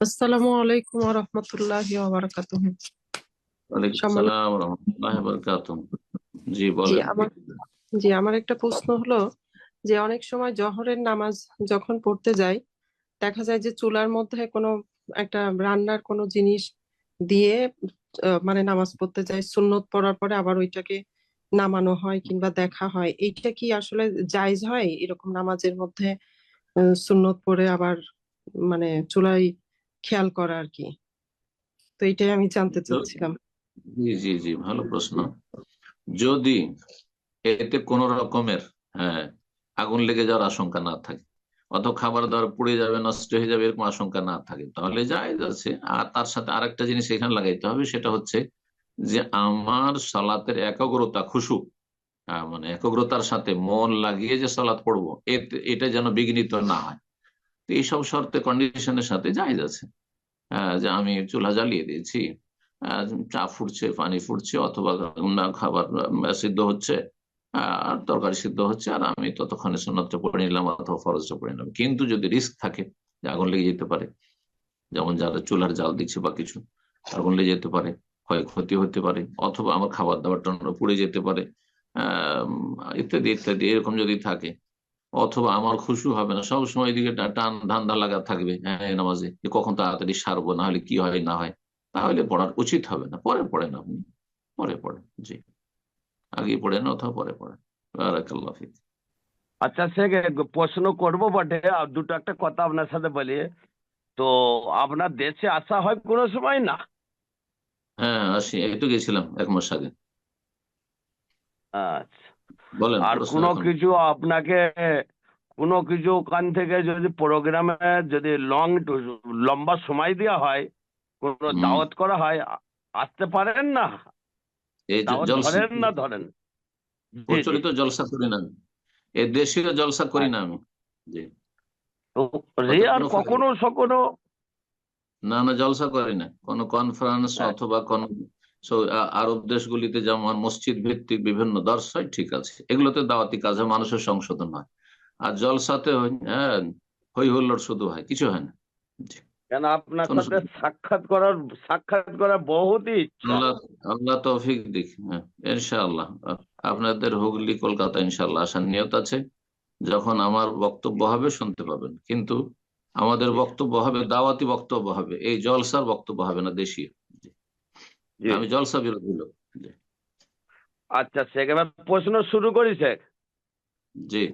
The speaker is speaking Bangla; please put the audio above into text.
আসসালামু আলাইকুম ওয়া রাহমাতুল্লাহি ওয়া বারাকাতুহু। ওয়ালাইকুম সম্মানিত- সালাম রহমতুল্লাহ বরকাতুহ। জি জি বলেন। আমার জি আমার একটা প্রশ্ন হলো যে অনেক সময় জহরের নামাজ যখন পড়তে যাই দেখা যায় যে চুলার মধ্যে কোনো একটা রান্নার কোনো জিনিস দিয়ে মানে নামাজ পড়তে যাই সুন্নত পড়ার পরে আবার ওইটাকে নামানো হয় কিংবা দেখা হয় এইটা কি আসলে জায়েজ হয়? এরকম নামাজের মধ্যে সুন্নত পড়ে আবার মানে চুলায় খেয়াল করা আর কি তো এইটাই আমি জানতে চাচ্ছিলাম। জি জি জি ভালো প্রশ্ন। যদি এতে কোন রকমের হ্যাঁ আগুন লেগে যাওয়ার আশঙ্কা না থাকে অত খাবার দাবার পুড়ে যাবে নষ্ট হয়ে যাবে এরকম আশঙ্কা না থাকে তাহলে জায়েজ যাচ্ছে আর তার সাথে আরেকটা জিনিস এখানে লাগাইতে হবে সেটা হচ্ছে যে আমার সালাতের একাগ্রতা খুশু আহ, মানে একাগ্রতার সাথে মন লাগিয়ে যে সালাত পড়ব এটা যেন বিঘ্নিত না হয়। তো এইসব শর্তে কন্ডিশনের সাথে জায়েজ আছে যে আমি চুলা জ্বালিয়ে দিয়েছি চা ফুটছে, পানি ফুটছে, অথবা খাবার সিদ্ধ হচ্ছে, আর তরকারি সিদ্ধ হচ্ছে, আর আমি ততক্ষণে সুন্নতটা পড়ে নিলাম অথবা ফরজটা পড়ে নিলাম। কিন্তু যদি রিস্ক থাকে, যে আগুন লেগে যেতে পারে, যেমন যারা চুলার জাল দিচ্ছে বা কিছু, আগুন লেগে যেতে পারে, ক্ষয়ক্ষতি হতে পারে, অথবা আমার খাবার দাবার পুড়ে যেতে পারে ইত্যাদি ইত্যাদি, এরকম যদি থাকে অথবা আমার খুশু হবে না। সব সময় এদিকে টান ধান্দা লাগা থাকবে হ্যাঁ নামাজে। যে কখন তাড়াতাড়ি সারবো না হলে কি হয় না হয়। তাহলে পড়ার উচিত হবে না। পরে পড়েন আপনি। পরে পড়েন জি। আগে পড়েন অথবা পরে পড়েন। বারাকাল্লাহ ফিক। আচ্ছা সে প্রশ্ন করব বটে। আর দুটো একটা কথা আপনার সাথে বলি। তো আপনার দেশে আসা হয় কোনো সময় না? হ্যাঁ আসি। এই তো গেছিলাম এক মাস আগে। আচ্ছা। আর কোনো কিছু আপনাকে কোনো কিছু ওখান থেকে যদি প্রোগ্রামে যদি লং লম্বা সময় দেওয়া হয় কোনো দাওয়াত করা হয় আসতে পারেন না? ধরেন না ধরেন। প্রচলিত জলসা করি না এই দেশীয় জলসা করি না আমি। আর কখনো সখনো না না জলসা করি না। কোনো কনফারেন্স আচ্ছা। অথবা কোন আরব দেশগুলিতে যেমন মসজিদ ভিত্তিক বিভিন্ন দর্শ হয় ঠিক আছে। এগুলোতে দাওয়াতি কাজ হয় মানুষের সংশোধন হয়। আর জলসাতে হ্যাঁ হই হুল্লোড় শুধু হয় কিছু হয় না। কেন আপনার সাথে সাক্ষাৎ করার সাক্ষাৎ করার বহুতই আল্লাহ আল্লাহ তৌফিক দিক হ্যাঁ ইনশাআল্লাহ। আপনাদের হুগলি কলকাতা ইনশাআল্লাহ আসার নিয়ত আছে। যখন আমার বক্তব্য হবে শুনতে পাবেন। কিন্তু আমাদের বক্তব্য হবে দাওয়াতি বক্তব্য হবে। এই জলসার বক্তব্য হবে না দেশীয়। আমি জলসা বিরোধী লোক। আচ্ছা সেখানে প্রশ্ন শুরু করি শেখ জি